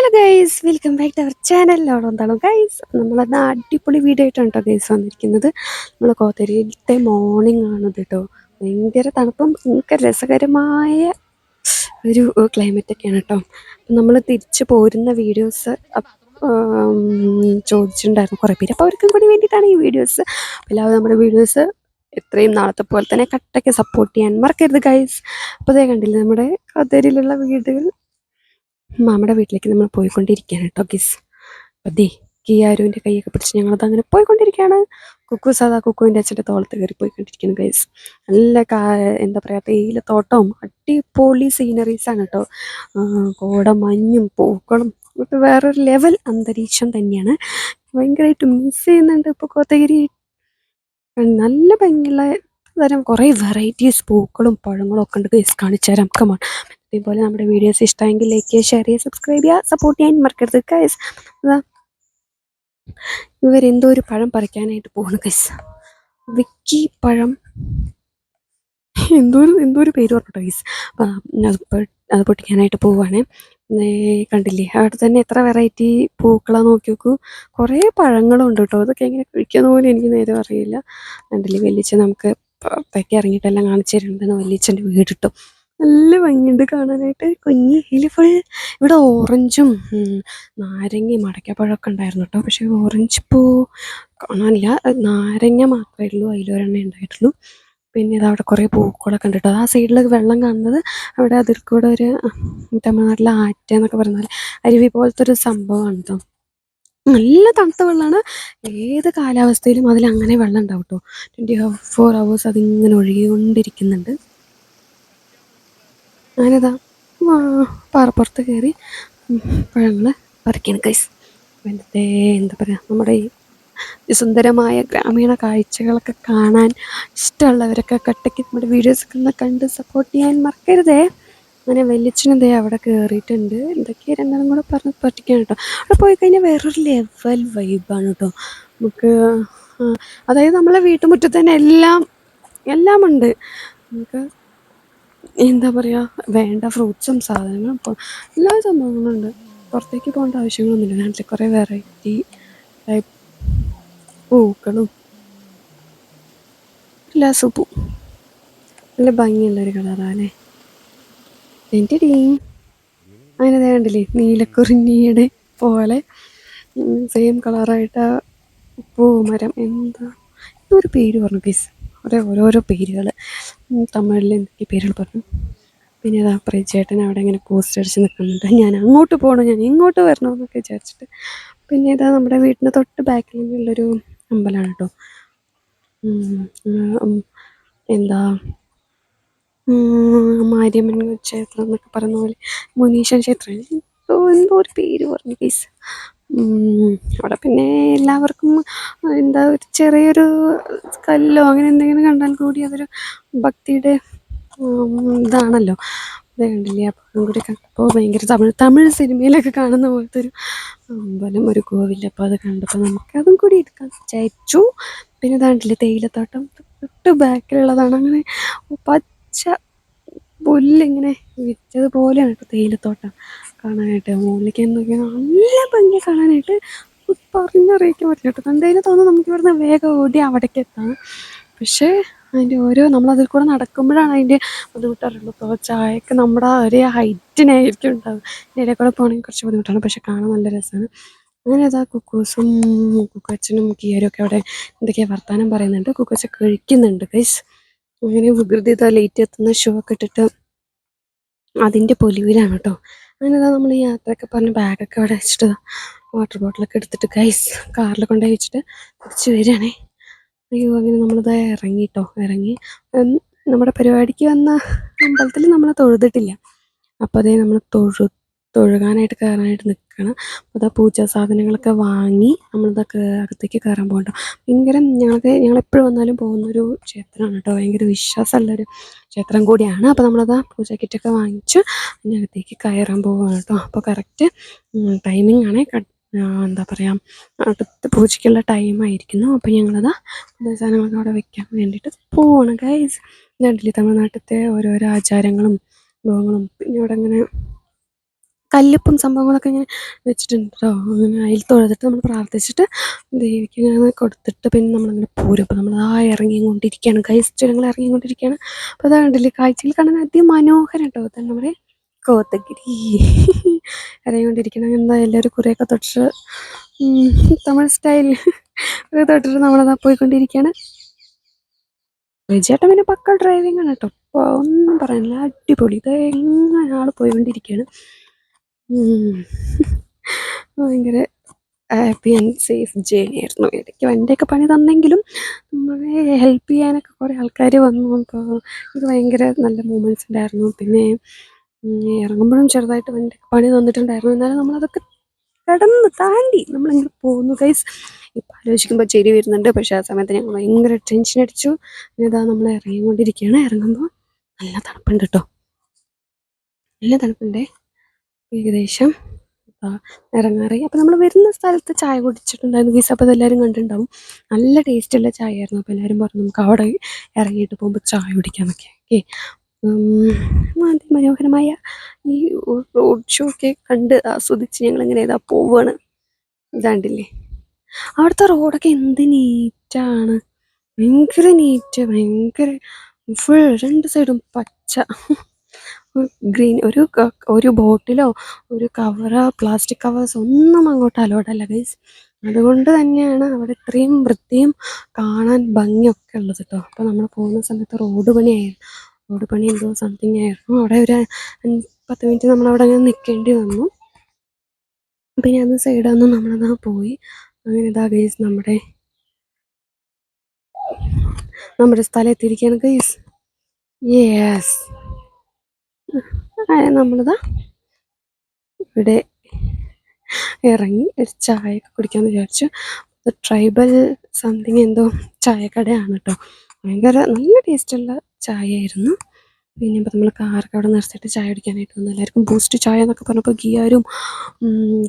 Hello guys welcome back to our channel എന്താണ് guys നമ്മളന്ന് അടിപൊളി വീഡിയോ ആയിട്ടാണ് കേട്ടോ ഗൈസ് വന്നിരിക്കുന്നത്. നമ്മൾ കോത്തരിയിലത്തെ മോർണിംഗ് ആണ് കേട്ടോ. ഭയങ്കര തണുപ്പും ഭയങ്കര രസകരമായ ഒരു ക്ലൈമറ്റ് ഒക്കെയാണ് കേട്ടോ. നമ്മൾ തിരിച്ചു പോരുന്ന വീഡിയോസ് ചോദിച്ചിട്ടുണ്ടായിരുന്നു കുറേ പേര്. അപ്പോൾ അവർക്കും കൂടി വേണ്ടിയിട്ടാണ് ഈ വീഡിയോസ് എല്ലാവരും നമ്മുടെ വീഡിയോസ് എത്രയും നാളത്തെ പോലെ തന്നെ കട്ടയ്ക്ക് സപ്പോർട്ട് ചെയ്യാൻ മറക്കരുത് ഗൈസ് അപ്പോൾ അതേ കണ്ടില്ല നമ്മുടെ കതരിലുള്ള വീടുകൾ? മാമയുടെ വീട്ടിലേക്ക് നമ്മൾ പോയിക്കൊണ്ടിരിക്കുകയാണ് കേട്ടോ ഗിസ് അതെ കിയാരുവിന്റെ കൈയൊക്കെ പിടിച്ച് ഞങ്ങളത് അങ്ങനെ പോയിക്കൊണ്ടിരിക്കുകയാണ്. കുക്കു സാധാ കുക്കുവിന്റെ അച്ഛന്റെ തോളത്ത് കയറി പോയിക്കൊണ്ടിരിക്കുന്നു ഗൈസ് നല്ല കാ എന്താ പറയുക തേയിലത്തോട്ടവും അടിപൊളി സീനറീസാണ് കേട്ടോ. കോട മഞ്ഞും പൂക്കളും ഇതൊക്കെ വേറൊരു ലെവൽ അന്തരീക്ഷം തന്നെയാണ്. ഭയങ്കരമായിട്ട് മിസ് ചെയ്യുന്നുണ്ട് ഇപ്പോൾ കോത്തഗിരി. നല്ല ഭംഗിയുള്ള തരം കുറേ വെറൈറ്റീസ് പൂക്കളും പഴങ്ങളും ഒക്കെ ഉണ്ട് ഗൈസ് കാണിച്ചു തരാം കമാൺ അതേപോലെ നമ്മുടെ വീഡിയോസ് ഇഷ്ടമെങ്കിൽ ലൈക്ക് ചെയ്യുക ഷെയർ ചെയ്യുക സബ്സ്ക്രൈബ് ചെയ്യുക സപ്പോർട്ട് ചെയ്യാൻ മറക്കരുത് കൈസ് ഇവരെന്തോ ഒരു പഴം പറിക്കാനായിട്ട് പോകുന്നു കൈസ് വിക്കി പഴം. എന്തോ ഒരു എന്തോ ഒരു പേര് പറഞ്ഞു ഗൈസ് അത് പൊട്ടിക്കാനായിട്ട് പോവുകയാണേ കണ്ടില്ലേ? അവിടെ തന്നെ എത്ര വെറൈറ്റി പൂക്കളാ നോക്കി നോക്കൂ. കുറേ പഴങ്ങളുണ്ട് കേട്ടോ. അതൊക്കെ എങ്ങനെ കഴിക്കുന്ന പോലും എനിക്ക് നേരെ അറിയില്ല. കണ്ടില്ലേ? വലിയ നമുക്ക് പുറത്തേക്ക് ഇറങ്ങിയിട്ടെല്ലാം കാണിച്ചു തരുന്നുണ്ടെന്ന് വലിയച്ഛന്റെ വീട് കിട്ടും നല്ല ഭംഗിയുണ്ട് കാണാനായിട്ട്. കുഞ്ഞി ഇതിൽ ഫുൾ ഇവിടെ ഓറഞ്ചും നാരങ്ങ നാരങ്ങയും അടയ്ക്കപ്പഴമൊക്കെ ഉണ്ടായിരുന്നു കേട്ടോ. പക്ഷേ ഓറഞ്ച് പൂ കാണാനില്ല. നാരങ്ങ മാത്രമേ ഉള്ളൂ അതിലൊരെണ്ണേ ഉണ്ടായിട്ടുള്ളൂ. പിന്നെ ഇത് അവിടെ കുറേ പൂക്കളൊക്കെ ഉണ്ട് കേട്ടോ. ആ സൈഡിലൊക്കെ വെള്ളം കാണുന്നത് അവിടെ അതിൽ കൂടെ ഒരു തമിഴ്നാട്ടിലെ ആറ്റ എന്നൊക്കെ പറഞ്ഞാൽ അരുവി പോലത്തെ ഒരു സംഭവമാണ് കേട്ടോ. നല്ല തണുത്ത വെള്ളമാണ് ഏത് കാലാവസ്ഥയിലും അതിൽ അങ്ങനെ വെള്ളം ഉണ്ടാവും കേട്ടോ. ട്വന്റി ഫോർ ഹവേഴ്സ് അതിങ്ങനെ ഒഴുകിക്കൊണ്ടിരിക്കുന്നുണ്ട്. ഞാനിതാ പാറപ്പുറത്ത് കയറി പഴങ്ങൾ പറിക്കണം കൈസ് വെറുതെ എന്താ പറയുക നമ്മുടെ ഈ സുന്ദരമായ ഗ്രാമീണ കാഴ്ചകളൊക്കെ കാണാൻ ഇഷ്ടമുള്ളവരൊക്കെ കട്ടയ്ക്ക് നമ്മുടെ വീഡിയോസൊക്കെ ഒന്ന് കണ്ട് സപ്പോർട്ട് ചെയ്യാൻ മറക്കരുതേ. അങ്ങനെ വലിയച്ഛനും ദേ അവിടെ കയറിയിട്ടുണ്ട്. എന്തൊക്കെയാണ് രണ്ടാളും കൂടെ പറഞ്ഞ് പറ്റിക്കാൻ കേട്ടോ അവിടെ പോയി കഴിഞ്ഞാൽ വേറൊരു ലെവൽ വൈബാണ് കേട്ടോ നമുക്ക് അതായത് നമ്മളെ വീട്ടുമുറ്റത്ത് തന്നെ എല്ലാം എല്ലാമുണ്ട്. നമുക്ക് എന്താ പറയുക വേണ്ട ഫ്രൂട്ട്സും സാധനങ്ങളും ഇപ്പോൾ എല്ലാ സംഭവങ്ങളും ഉണ്ട്. പുറത്തേക്ക് പോകേണ്ട ആവശ്യങ്ങളൊന്നുമില്ല. നാട്ടിൽ കുറേ വെറൈറ്റി ടൈപ്പ് പൂക്കളും എല്ലാ സൂപ്പും. നല്ല ഭംഗിയുള്ളൊരു കളറാണല്ലേ എന്റെ ടീ അങ്ങനെ കണ്ടില്ലേ നീലക്കുറിഞ്ഞിയുടെ പോലെ സെയിം കളറായിട്ട് പൂമരം. എന്താ? ഒരു പേര് പറഞ്ഞു പീസ് ഓരോ ഓരോരോ പേരുകൾ തമിഴിൽ എന്തൊക്കെ പേരുകൾ പറഞ്ഞു. പിന്നെ അതാ ചേട്ടൻ അവിടെ ഇങ്ങനെ പോസ്റ്റ് അടിച്ച് നിൽക്കുന്നുണ്ട്. ഞാൻ അങ്ങോട്ട് പോകണം ഞാൻ ഇങ്ങോട്ട് വരണമെന്നൊക്കെ വിചാരിച്ചിട്ട്. പിന്നെ ഇതാ നമ്മുടെ വീടിന്റെ തൊട്ട് ബാക്കിൽ നിന്നുള്ളൊരു അമ്പലമാണ് കേട്ടോ. എന്താ മാരിയമ്മൻ ക്ഷേത്രം എന്നൊക്കെ പറയുന്ന പോലെ മുനീശ്വൻ ക്ഷേത്രം. എന്തോ എന്തോ ഒരു പേര് പറഞ്ഞു പ്ലീസ് അവിടെ പിന്നെ എല്ലാവർക്കും എന്താ ഒരു ചെറിയൊരു കല്ലോ അങ്ങനെ എന്തെങ്കിലും കണ്ടാൽ കൂടി അതൊരു ഭക്തിയുടെ ഇതാണല്ലോ. അത് കണ്ടില്ലേ? അപ്പം കൂടി കണ്ടപ്പോൾ ഭയങ്കര തമിഴ് തമിഴ് സിനിമയിലൊക്കെ കാണുന്ന പോലത്തെ ഒരു അമ്പലം ഒരു കോവിൽ. അപ്പോൾ അത് കണ്ടപ്പോൾ നമുക്ക് അതും കൂടി എടുക്കാൻ വിചാരിച്ചു. പിന്നെ ഇതാണ്ടില്ലേ തേയിലത്തോട്ടം തൊട്ട് ബാക്കിലുള്ളതാണ്. അങ്ങനെ പച്ച പുല്ലിങ്ങനെ വിറ്റതുപോലെയാണ് ഇപ്പോൾ തേയിലത്തോട്ടം. കാണാനായിട്ട് മുകളിലേക്ക് എന്തൊക്കെ നല്ല ഭംഗി കാണാനായിട്ട് പറഞ്ഞറിയിക്കാൻ പറ്റില്ല കേട്ടോ. എന്തായാലും തോന്നുന്നു നമുക്ക് ഇവിടുന്ന് വേഗം ഓടി അവിടേക്ക് എത്താം. പക്ഷേ അതിന്റെ ഓരോ നമ്മളതിൽ കൂടെ നടക്കുമ്പോഴാണ് അതിന്റെ ബുദ്ധിമുട്ടറിയുള്ളൂ ഇപ്പോൾ ചായക്ക് നമ്മുടെ ഒരേ ഹൈറ്റിനായിരിക്കും ഉണ്ടാവും ഇതിന്റെ കൂടെ പോകണമെങ്കിൽ കുറച്ച് ബുദ്ധിമുട്ടാണ്. പക്ഷെ കാണാൻ നല്ല രസമാണ്. അങ്ങനെ അതാ കുക്കൂസും കുക്കച്ചനും കിയരും ഒക്കെ അവിടെ എന്തൊക്കെയാണ് വർത്തമാനം പറയുന്നുണ്ട്. കുക്കച്ച കഴിക്കുന്നുണ്ട് ഗൈസ് അങ്ങനെ വികൃതി ലേറ്റ് എത്തുന്ന ഷൂ ഒക്കെ ഇട്ടിട്ട് അതിന്റെ പൊലിവിലാണ് കേട്ടോ. അങ്ങനെ നമ്മൾ ഈ യാത്രയൊക്കെ പറഞ്ഞ് ബാഗൊക്കെ അവിടെ വെച്ചിട്ട് വാട്ടർ ബോട്ടിലൊക്കെ എടുത്തിട്ട് ഗൈസ് കാറിൽ കൊണ്ടുപോയി വെച്ചിട്ട് തിരിച്ച് വരികയാണേ. അയ്യോ അങ്ങനെ നമ്മളിതാ ഇറങ്ങി. കേട്ടോ ഇറങ്ങി നമ്മുടെ പരിപാടിക്ക് വന്ന അമ്പലത്തിൽ നമ്മൾ തൊഴുതിട്ടില്ല. അപ്പോൾ അതേ നമ്മൾ തൊഴു തൊഴുകാനായിട്ട് കയറാനായിട്ട് നിൽക്കണം. അപ്പോൾ അതാ പൂജാ സാധനങ്ങളൊക്കെ വാങ്ങി നമ്മളിതൊക്കെ അകത്തേക്ക് കയറാൻ പോകണ്ട? ഭയങ്കര ഞങ്ങൾക്ക് ഞങ്ങളെപ്പോഴും വന്നാലും പോകുന്നൊരു ക്ഷേത്രമാണ് കേട്ടോ. ഭയങ്കര വിശ്വാസമുള്ളൊരു ക്ഷേത്രം കൂടിയാണ്. അപ്പോൾ നമ്മളതാ പൂജ കിറ്റൊക്കെ വാങ്ങിച്ച് അതിനകത്തേക്ക് കയറാൻ പോവുകയാണ് കേട്ടോ. അപ്പോൾ കറക്റ്റ് ടൈമിംഗ് ആണ്. എന്താ പറയുക അടുത്ത് പൂജയ്ക്കുള്ള ടൈമായിരിക്കുന്നു അപ്പോൾ ഞങ്ങളത് സാധനങ്ങളൊക്കെ അവിടെ വെക്കാൻ വേണ്ടിയിട്ട് പോവാണ് ഗൈസ് ഡൽഹി തമിഴ്നാട്ടിലത്തെ ഓരോരോ ആചാരങ്ങളും വിഭവങ്ങളും പിന്നെ ഇവിടെ അങ്ങനെ കല്ലുപ്പും സംഭവങ്ങളൊക്കെ ഇങ്ങനെ വെച്ചിട്ടുണ്ട് കേട്ടോ അങ്ങനെ അതിൽ തൊഴുതിട്ട് നമ്മൾ പ്രാർത്ഥിച്ചിട്ട് ദേവിക്ക് ഇങ്ങനെ കൊടുത്തിട്ട് പിന്നെ നമ്മളങ്ങനെ പോരും. അപ്പോൾ നമ്മൾ ആ ഇറങ്ങിക്കൊണ്ടിരിക്കുകയാണ്. ഗൈസ് ഞങ്ങൾ ഇറങ്ങിക്കൊണ്ടിരിക്കുകയാണ്. അപ്പോൾ അതാ കണ്ടില്ലേ കാഴ്ചയിൽ കാണാൻ അതിമനോഹരം കേട്ടോ അതാണ് നമ്മുടെ കോത്തഗിരി. ഇറങ്ങിക്കൊണ്ടിരിക്കണം എന്താ എല്ലാവരും കുറേയൊക്കെ തൊട്ടിട്ട് ഉം, തമിഴ് സ്റ്റൈൽ ഒരു തൊട്ടിട്ട് നമ്മളതാ പോയിക്കൊണ്ടിരിക്കുകയാണ്. വിജയേട്ടൻ പിന്നെ പക്ക ഡ്രൈവിംഗ് ആണ് കേട്ടോ ഒന്നും പറയാനില്ല. അടിപൊളി. ഇത് എങ്ങനെ ആൾ പോയിക്കൊണ്ടിരിക്കുകയാണ്. ഭയങ്കര ഹാപ്പി ആൻഡ് സേഫ് ജേണി ആയിരുന്നു ഇടയ്ക്ക് വണ്ടിയൊക്കെ പണി തന്നെങ്കിലും നമ്മളെ ഹെൽപ്പ് ചെയ്യാനൊക്കെ കുറേ ആൾക്കാർ വന്നു. അപ്പോൾ ഇത് ഭയങ്കര നല്ല മൂമെന്റ്സ് ഉണ്ടായിരുന്നു. പിന്നെ ഇറങ്ങുമ്പോഴും ചെറുതായിട്ട് വണ്ടിയൊക്കെ പണി തന്നിട്ടുണ്ടായിരുന്നു. എന്നാലും നമ്മളതൊക്കെ കടന്ന് താണ്ടി നമ്മളിങ്ങനെ പോകുന്നു. ഗൈസ് ഇപ്പം ആലോചിക്കുമ്പോൾ ചെരി വരുന്നുണ്ട്. പക്ഷേ ആ സമയത്ത് ഞങ്ങൾ ഭയങ്കര ടെൻഷൻ അടിച്ചു. ഇതാ നമ്മൾ ഇറങ്ങിക്കൊണ്ടിരിക്കുകയാണ്. ഇറങ്ങുമ്പോൾ നല്ല തണുപ്പുണ്ട് കേട്ടോ നല്ല തണുപ്പുണ്ടേ. ഏകദേശം ഇറങ്ങാറി. അപ്പം അപ്പോൾ നമ്മൾ വരുന്ന സ്ഥലത്ത് ചായ കുടിച്ചിട്ടുണ്ടായിരുന്നു. ഗീസ് അപ്പോൾ അതെല്ലാവരും കണ്ടിട്ടുണ്ടാവും. നല്ല ടേസ്റ്റുള്ള ചായ ആയിരുന്നു അപ്പോൾ എല്ലാവരും പറഞ്ഞു നമുക്ക് അവിടെ ഇറങ്ങിയിട്ട് പോകുമ്പോൾ ചായ കുടിക്കാമെന്നൊക്കെ ഓക്കെ. അതിമനോഹരമായ ഈ റോഡ് ഷോ ഒക്കെ കണ്ട് ആസ്വദിച്ച് ഞങ്ങളിങ്ങനെ ഇതാ പോവാണ്. ഇതാണ്ടില്ലേ? അവിടുത്തെ റോഡൊക്കെ എന്ത് നീറ്റാണ് ഭയങ്കര നീറ്റ് ഭയങ്കര ഫുൾ രണ്ട് സൈഡും പച്ച. ഗ്രീൻ ഒരു ഒരു ബോട്ടിലോ ഒരു കവറോ പ്ലാസ്റ്റിക് കവേഴ്സ് ഒന്നും അങ്ങോട്ട് അലോഡല്ല ഗൈസ് അതുകൊണ്ട് തന്നെയാണ് അവിടെ ഇത്രയും വൃത്തിയും കാണാൻ ഭംഗിയൊക്കെ ഉള്ളത് കേട്ടോ. അപ്പോൾ നമ്മൾ പോകുന്ന സമയത്ത് റോഡ് പണിയായിരുന്നു. റോഡ് പണി എന്തോ സംതിങ് ആയിരുന്നു. അവിടെ ഒരു പത്ത് മിനിറ്റ് നമ്മൾ അവിടെ അങ്ങനെ നിൽക്കേണ്ടി വന്നു. പിന്നെ അന്ന് സൈഡിൽ നിന്ന് നമ്മളതാ പോയി. അങ്ങനെ ഇതാ ഗൈസ് നമ്മുടെ നമ്മുടെ സ്ഥലം എത്തിയിരിക്കുകയാണ് ഗൈസ് യെസ് നമ്മളിതാ ഇവിടെ ഇറങ്ങി ഒരു ചായയൊക്കെ കുടിക്കാമെന്ന് വിചാരിച്ചു. ട്രൈബൽ സംതിങ് എന്തോ ചായക്കടയാണ് കേട്ടോ ഭയങ്കര നല്ല ടേസ്റ്റുള്ള ചായയായിരുന്നു. പിന്നെ ഇപ്പോൾ നമ്മൾ കാറൊക്കെ അവിടെ നിർത്തിയിട്ട് ചായ കുടിക്കാനായിട്ട് വന്നു. എല്ലാവർക്കും ബൂസ്റ്റ് ചായ എന്നൊക്കെ പറഞ്ഞപ്പോൾ ഗിയാരും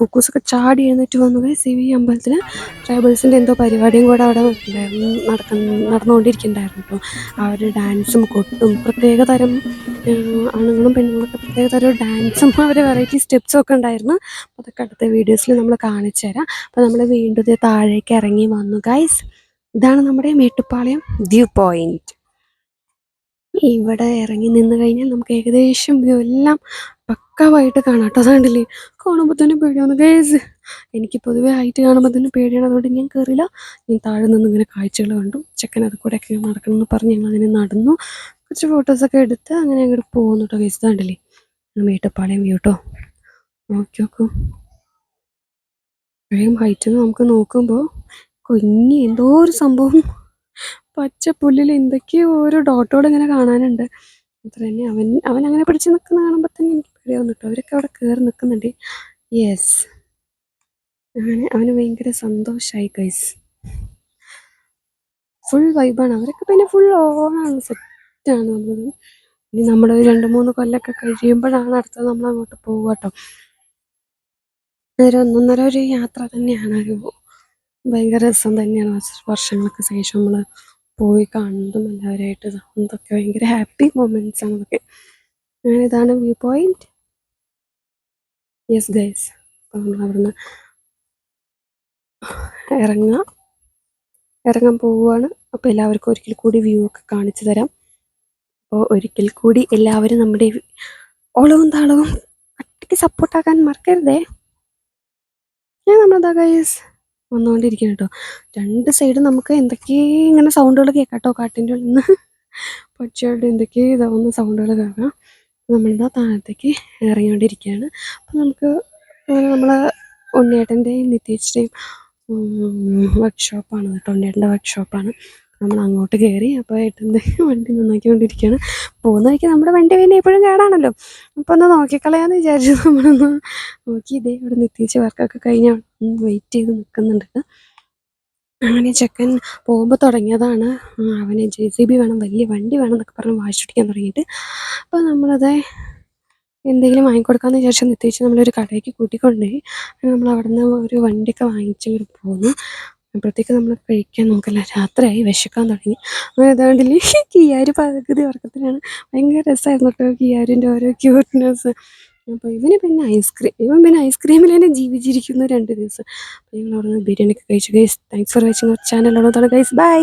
കുക്കൂസൊക്കെ ചാടി എഴുന്നേറ്റ് വന്നു സി വി അമ്പലത്തിൽ ട്രൈബൽസിന്റെ എന്തോ പരിപാടിയും കൂടെ അവിടെ നടക്കുന്ന നടന്നുകൊണ്ടിരിക്കുന്നുണ്ടായിരുന്നു കേട്ടോ ആ ഡാൻസും കൊട്ടും പ്രത്യേക തരം ആണുങ്ങളും പെണ്ണുങ്ങളൊക്കെ പ്രത്യേക തരം ഡാൻസും അവർ വെറൈറ്റി സ്റ്റെപ്സും ഒക്കെ ഉണ്ടായിരുന്നു. അപ്പോൾ അതൊക്കെ അടുത്ത വീഡിയോസിൽ നമ്മൾ കാണിച്ചു തരാം. അപ്പോൾ നമ്മൾ വീണ്ടും താഴേക്ക് ഇറങ്ങി വന്നു ഗൈസ് ഇതാണ് നമ്മുടെ മേട്ടുപ്പാളയം വ്യൂ പോയിന്റ് ഇവിടെ ഇറങ്ങി നിന്ന് കഴിഞ്ഞാൽ നമുക്ക് ഏകദേശം വ്യൂ എല്ലാം പക്കാവായിട്ട് കാണാം കേട്ടോ. അതുകൊണ്ടില്ലേ കാണുമ്പോൾ തന്നെ പേടിയാണ് ഗൈസ് എനിക്ക് പൊതുവേ ഹൈറ്റ് കാണുമ്പോൾ തന്നെ പേടിയാണ്. അതുകൊണ്ട് ഞാൻ കയറില്ല ഞാൻ താഴെ നിന്ന് ഇങ്ങനെ കാഴ്ചകൾ കണ്ടു. ചെക്കൻ അത് കൂടെയൊക്കെ നടക്കണം എന്ന് പറഞ്ഞ് ഞങ്ങൾ അങ്ങനെ നടന്നു. കുറച്ച് ഫോട്ടോസൊക്കെ എടുത്ത് അങ്ങനെ അങ്ങോട്ട് പോകുന്നു കേട്ടോ ഗൈസ് ഇതാണ്ടല്ലേ മേട്ടുപ്പാളയം വ്യൂ കേട്ടോ നോക്കി നോക്കും. ഇത്രയും ഹൈറ്റിൽ നമുക്ക് നോക്കുമ്പോൾ കുഞ്ഞി എന്തോ ഒരു സംഭവം. പച്ച പുല്ലിൽ എന്തൊക്കെയോ ഓരോ ഡോട്ടോട് ഇങ്ങനെ കാണാനുണ്ട്. അത്ര തന്നെ. അവൻ അവൻ അങ്ങനെ പിടിച്ച് നിൽക്കുന്ന കാണുമ്പോൾ തന്നെ എനിക്ക് പേടിയാവുന്നു കേട്ടോ അവരൊക്കെ അവിടെ കയറി നിൽക്കുന്നുണ്ട് യെസ് അങ്ങനെ അവന് ഭയങ്കര സന്തോഷമായി ഗൈസ് ഫുൾ വൈബാണ് അവരൊക്കെ പിന്നെ ഫുൾ ഓണാണ് നമ്മൾ ഇനി നമ്മൾ രണ്ട് മൂന്ന് കൊല്ലമൊക്കെ കഴിയുമ്പോഴാണ് അടുത്തത് നമ്മൾ അങ്ങോട്ട് പോവുക കേട്ടോ. ഒരു ഒന്നൊന്നര ഒരു യാത്ര തന്നെയാണ്. ഒരു ഭയങ്കര രസം തന്നെയാണ്. വർഷ- വർഷങ്ങൾക്ക് ശേഷം നമ്മൾ പോയി കാണുന്നതും എല്ലാവരുമായിട്ട് അതൊക്കെ ഭയങ്കര ഹാപ്പി മൊമെന്റ്സ് ആണ് അതൊക്കെ. അങ്ങനെ ഇതാണ് വ്യൂ പോയിന്റ് യെസ് ഗൈസ് അപ്പോൾ നമ്മൾ അവിടുന്ന് ഇറങ്ങുക ഇറങ്ങാൻ പോവുകയാണ്. അപ്പോൾ എല്ലാവർക്കും ഒരിക്കൽ കൂടി വ്യൂ ഒക്കെ കാണിച്ചു തരാം. അപ്പോൾ ഒരിക്കൽ കൂടി എല്ലാവരും നമ്മുടെ ഓളവും താളവും ഒറ്റയ്ക്ക് സപ്പോർട്ടാക്കാൻ മറക്കരുതേ. ഞാൻ നമ്മളതാ ഗൈസ് വന്നുകൊണ്ടിരിക്കുന്നു കേട്ടോ. രണ്ട് സൈഡും നമുക്ക് എന്തൊക്കെ ഇങ്ങനെ സൗണ്ടുകൾ കേൾക്കാം കേട്ടോ കാട്ടിന്റെ ഉള്ളിൽ നിന്ന്. പക്ഷികളുടെ എന്തൊക്കെ ഇതാവുന്ന സൗണ്ടുകൾ കേൾക്കാം. നമ്മളിതാ താഴത്തേക്ക് ഇറങ്ങിക്കൊണ്ടിരിക്കുകയാണ്. അപ്പം നമുക്ക് നമ്മൾ ഉണ്ണിയേട്ടന്റെയും നിത്യേച്ചിന്റെയും വർക്ക്ഷോപ്പാണ് കേട്ടോ. ഉണ്ണിയേട്ടന്റെ വർക്ക്ഷോപ്പാണ് നമ്മൾ അങ്ങോട്ട് കയറി അപ്പോൾ ഏട്ടന്റെ വണ്ടി നന്നാക്കിക്കൊണ്ടിരിക്കുകയാണ്. പോകുന്ന വഴിക്ക് നമ്മുടെ വണ്ടി പിന്നെ എപ്പോഴും കേടാണല്ലോ. അപ്പോൾ ഒന്ന് നോക്കിക്കളയാന്ന് വിചാരിച്ചു. നമ്മളൊന്ന് നോക്കി. ഇതേ ഇവിടെ നിത്യേച്ചി വർക്കൊക്കെ കഴിഞ്ഞ് വെയിറ്റ് ചെയ്ത് നിൽക്കുന്നുണ്ട് അങ്ങനെ ചെക്കൻ പോകുമ്പോൾ തുടങ്ങിയതാണ്. അവന് ജെ സി ബി വേണം വലിയ വണ്ടി വേണം എന്നൊക്കെ പറഞ്ഞ് വാശിടിക്കാൻ തുടങ്ങിയിട്ട്. അപ്പോൾ നമ്മളത് എന്തെങ്കിലും വാങ്ങിക്കൊടുക്കാമെന്ന് വിചാരിച്ചാൽ നിത്യേച്ച് നമ്മളൊരു കടയ്ക്ക് കൂട്ടിക്കൊണ്ടുപോയി നമ്മൾ അവിടെ നിന്ന് ഒരു വണ്ടിയൊക്കെ വാങ്ങിച്ച് പോകുന്നു അപ്പോഴത്തേക്ക് നമ്മൾ കഴിക്കാൻ നോക്കില്ല രാത്രിയായി വിശക്കാൻ തുടങ്ങി. അങ്ങനെ ഏതാണ്ടില്ലേ കിയാര് പകുതി ഉറക്കത്തിലാണ്. ഭയങ്കര രസമായിരുന്നു കേട്ടോ കിയാരിന്റെ ഓരോ ക്യൂട്ട്നെസ് അപ്പോൾ ഇവന് പിന്നെ ഐസ്ക്രീം ഇവൻ പിന്നെ ഐസ്ക്രീമിൽ തന്നെ ജീവിച്ചിരിക്കുന്നു രണ്ട് ദിവസം. അപ്പോൾ ഞങ്ങൾ അവിടെ നിന്ന് ബിരിയാണിയൊക്കെ കഴിച്ചു. Guys thanks for watching channel ഉള്ളതാണ് ഗൈസ് ബൈ